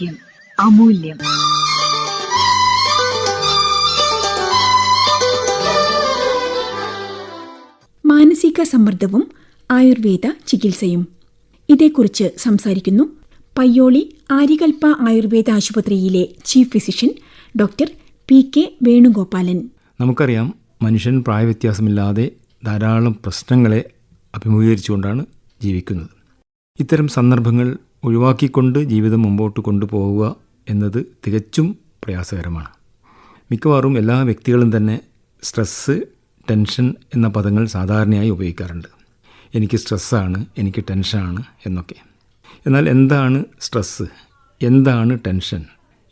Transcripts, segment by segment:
ആരോഗ്യം അമൂല്യം. മാനസിക സമ്മർദ്ദവും ആയുർവേദ ചികിത്സയും. ഇതേക്കുറിച്ച് സംസാരിക്കുന്നു പയ്യോളി ആര്യകൽപ്പ ആയുർവേദ ആശുപത്രിയിലെ chief physician doctor P K Venugopalan. നമുക്കറിയാം മനുഷ്യൻ പ്രായവ്യത്യാസമില്ലാതെ ധാരാളം പ്രശ്നങ്ങളെ അഭിമുഖീകരിച്ചുകൊണ്ടാണ് ജീവിക്കുന്നത്. ഇത്തരം സന്ദർഭങ്ങൾ ഒഴിവാക്കിക്കൊണ്ട് ജീവിതം മുമ്പോട്ട് കൊണ്ടുപോവുക എന്നത് തികച്ചും പ്രയാസകരമാണ്. മിക്കവാറും എല്ലാ വ്യക്തികളും തന്നെ സ്ട്രെസ്സ് ടെൻഷൻ എന്ന പദങ്ങൾ സാധാരണയായി ഉപയോഗിക്കാറുണ്ട്. എനിക്ക് സ്ട്രെസ്സാണ് എനിക്ക് ടെൻഷനാണ് എന്നൊക്കെ. എന്നാൽ എന്താണ് സ്ട്രെസ്സ്? എന്താണ് ടെൻഷൻ?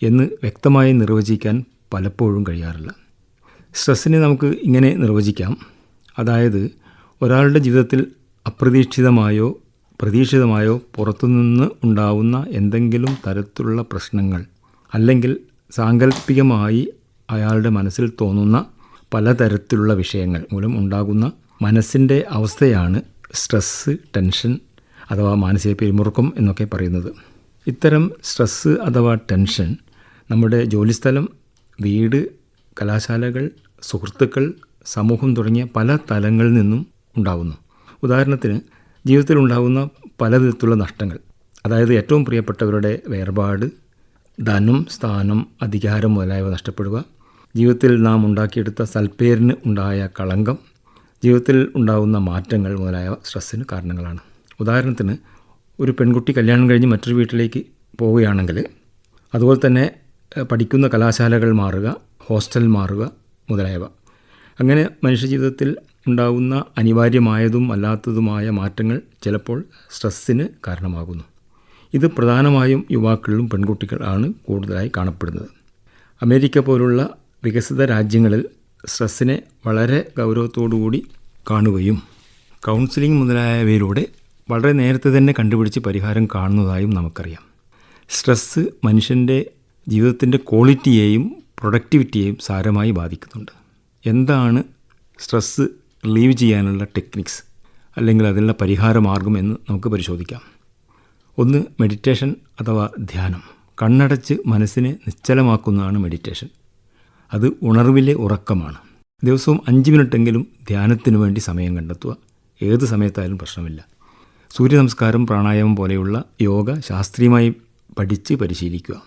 എന്ന് വ്യക്തമായി നിർവചിക്കാൻ പലപ്പോഴും കഴിയാറില്ല. സ്ട്രെസ്സിനെ നമുക്ക് ഇങ്ങനെ നിർവചിക്കാം. അതായത് ഒരാളുടെ ജീവിതത്തിൽ അപ്രതീക്ഷിതമായോ പ്രതീക്ഷിതമായോ പുറത്തുനിന്ന് ഉണ്ടാവുന്ന എന്തെങ്കിലും തരത്തിലുള്ള പ്രശ്നങ്ങൾ അല്ലെങ്കിൽ സാങ്കല്പികമായി അയാളുടെ മനസ്സിൽ തോന്നുന്ന പലതരത്തിലുള്ള വിഷയങ്ങൾ മൂലം ഉണ്ടാകുന്ന മനസ്സിന്റെ അവസ്ഥയാണ് സ്ട്രെസ്സ് ടെൻഷൻ അഥവാ മാനസിക പിരിമുറുക്കം എന്നൊക്കെ പറയുന്നത്. ഇത്തരം സ്ട്രെസ്സ് അഥവാ ടെൻഷൻ നമ്മുടെ ജോലിസ്ഥലം വീട് കലാശാലകൾ സുഹൃത്തുക്കൾ സമൂഹം തുടങ്ങിയ പല തലങ്ങളിൽ നിന്നും ഉണ്ടാകുന്നു ഉദാഹരണത്തിന് ജീവിതത്തിൽ ഉണ്ടാകുന്ന പലവിധത്തിലുള്ള നഷ്ടങ്ങൾ. അതായത് ഏറ്റവും പ്രിയപ്പെട്ടവരുടെ വേർപാട് ധനം സ്ഥാനം അധികാരം മുതലായവ നഷ്ടപ്പെടുക. ജീവിതത്തിൽ നാം ഉണ്ടാക്കിയെടുത്ത സൽപ്പേരിന് ഉണ്ടായ കളങ്കം. ജീവിതത്തിൽ ഉണ്ടാകുന്ന മാറ്റങ്ങൾ മുതലായ സ്ട്രെസ്സിന് കാരണങ്ങളാണ്. ഉദാഹരണത്തിന് ഒരു പെൺകുട്ടി കല്യാണം കഴിഞ്ഞ് മറ്റൊരു വീട്ടിലേക്ക് പോവുകയാണെങ്കിൽ അതുപോലെ തന്നെ പഠിക്കുന്ന കലാശാലകൾ മാറുക ഹോസ്റ്റൽ മാറുക മുതലായവ. അങ്ങനെ മനുഷ്യജീവിതത്തിൽ ഉണ്ടാകുന്ന അനിവാര്യമായതും അല്ലാത്തതുമായ മാറ്റങ്ങൾ ചിലപ്പോൾ സ്ട്രെസ്സിന് കാരണമാകുന്നു. ഇത് പ്രധാനമായും യുവാക്കളിലും പെൺകുട്ടികളാണ് കൂടുതലായി കാണപ്പെടുന്നത്. അമേരിക്ക പോലുള്ള വികസിത രാജ്യങ്ങളിൽ സ്ട്രെസ്സിനെ വളരെ ഗൗരവത്തോടുകൂടി കാണുകയും കൗൺസിലിംഗ് മുതലായവയിലൂടെ വളരെ നേരത്തെ തന്നെ കണ്ടുപിടിച്ച് പരിഹാരം കാണുന്നതായും നമുക്കറിയാം. സ്ട്രെസ്സ് മനുഷ്യന്റെ ജീവിതത്തിന്റെ ക്വാളിറ്റിയെയും പ്രൊഡക്ടിവിറ്റിയെയും സാരമായി ബാധിക്കുന്നുണ്ട്. എന്താണ് സ്ട്രെസ്സ് റിലീവ് ചെയ്യാനുള്ള ടെക്നിക്സ് അല്ലെങ്കിൽ അതിനുള്ള പരിഹാര മാർഗം എന്ന് നമുക്ക് പരിശോധിക്കാം. ഒന്ന് മെഡിറ്റേഷൻ അഥവാ ധ്യാനം. കണ്ണടച്ച് മനസ്സിനെ നിശ്ചലമാക്കുന്നതാണ് മെഡിറ്റേഷൻ അത് ഉണർവിലെ ഉറക്കമാണ്. ദിവസവും അഞ്ച് മിനിറ്റെങ്കിലും ധ്യാനത്തിന് വേണ്ടി സമയം കണ്ടെത്തുക. ഏത് സമയത്തായാലും പ്രശ്നമില്ല. സൂര്യ നമസ്കാരം പ്രാണായാമം പോലെയുള്ള യോഗ ശാസ്ത്രീയമായി പഠിച്ച് പരിശീലിക്കുക.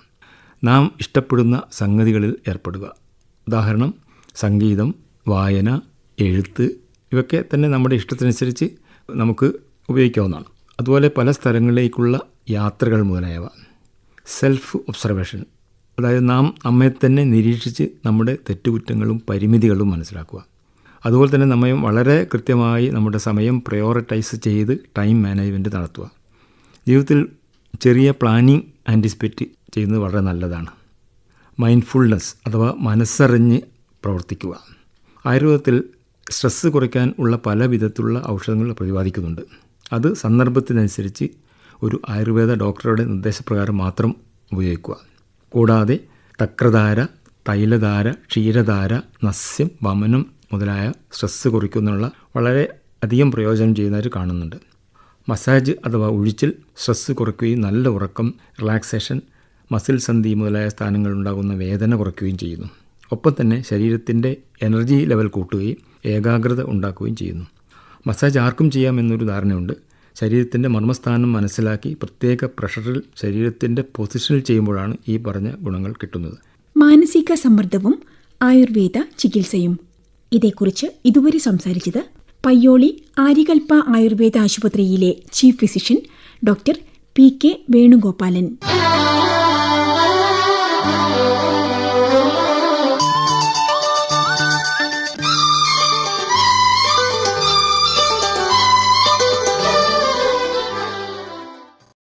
നാം ഇഷ്ടപ്പെടുന്ന സംഗതികളിൽ ഏർപ്പെടുക. ഉദാഹരണം സംഗീതം വായന എഴുത്ത് ഇവയൊക്കെ തന്നെ നമ്മുടെ ഇഷ്ടത്തിനനുസരിച്ച് നമുക്ക് ഉപയോഗിക്കാവുന്നതാണ്. അതുപോലെ പല സ്ഥലങ്ങളിലേക്കുള്ള യാത്രകൾ മുതലായവ. സെൽഫ് ഒബ്സർവേഷൻ അതായത് നാം നമ്മെ തന്നെ നിരീക്ഷിച്ച് നമ്മുടെ തെറ്റുകുറ്റങ്ങളും പരിമിതികളും മനസ്സിലാക്കുക. അതുപോലെ തന്നെ നമ്മെ വളരെ കൃത്യമായി നമ്മുടെ സമയം പ്രയോറിറ്റൈസ് ചെയ്ത് ടൈം മാനേജ്മെന്റ് നടത്തുക. ജീവിതത്തിൽ ചെറിയ പ്ലാനിങ് ആന്റിസിപ്പേറ്റ് ചെയ്യുന്നത് വളരെ നല്ലതാണ്. മൈൻഡ്ഫുൾനെസ് അഥവാ മനസ്സറിഞ്ഞ് പ്രവർത്തിക്കുക. ആയുർവേദത്തിൽ സ്ട്രെസ്സ് കുറയ്ക്കാൻ ഉള്ള പല വിധത്തിലുള്ള ഔഷധങ്ങൾ പ്രതിപാദിക്കുന്നുണ്ട്. അത് സന്ദർഭത്തിനനുസരിച്ച് ഒരു ആയുർവേദ ഡോക്ടറുടെ നിർദ്ദേശപ്രകാരം മാത്രം ഉപയോഗിക്കുക. കൂടാതെ തക്രധാര തൈലധാര ക്ഷീരധാര നസ്യം വമനം മുതലായ സ്ട്രെസ്സ് കുറയ്ക്കുന്നതിനുള്ള വളരെ അധികം പ്രയോജനം ചെയ്യുന്നവർ കാണുന്നുണ്ട്. മസാജ് അഥവാ ഒഴിച്ചിൽ സ്ട്രെസ്സ് കുറയ്ക്കുകയും നല്ല ഉറക്കം റിലാക്സേഷൻ മസിൽ സന്ധി മുതലായ സ്ഥാനങ്ങളിൽ ഉണ്ടാകുന്ന വേദന കുറയ്ക്കുകയും ചെയ്യുന്നു. ഒപ്പം തന്നെ ശരീരത്തിന്റെ എനർജി ലെവൽ കൂട്ടുകയും ഏകാഗ്രത ഉണ്ടാക്കുകയും ചെയ്യുന്നു. മസാജ് ആർക്കും ചെയ്യാമെന്നൊരു ധാരണയുണ്ട്. ശരീരത്തിന്റെ മർമ്മസ്ഥാനം മനസ്സിലാക്കി പ്രത്യേക പ്രഷറിൽ ശരീരത്തിന്റെ പൊസിഷനിൽ ചെയ്യുമ്പോഴാണ് ഈ പറഞ്ഞ ഗുണങ്ങൾ കിട്ടുന്നത്. മാനസിക സമ്മർദ്ദവും ആയുർവേദ ചികിത്സയും. ഇതേക്കുറിച്ച് ഇതുവരെ സംസാരിച്ചത് പയ്യോളി ആര്യകൽപ്പ ആയുർവേദ ആശുപത്രിയിലെ chief physician doctor P K Venugopalan.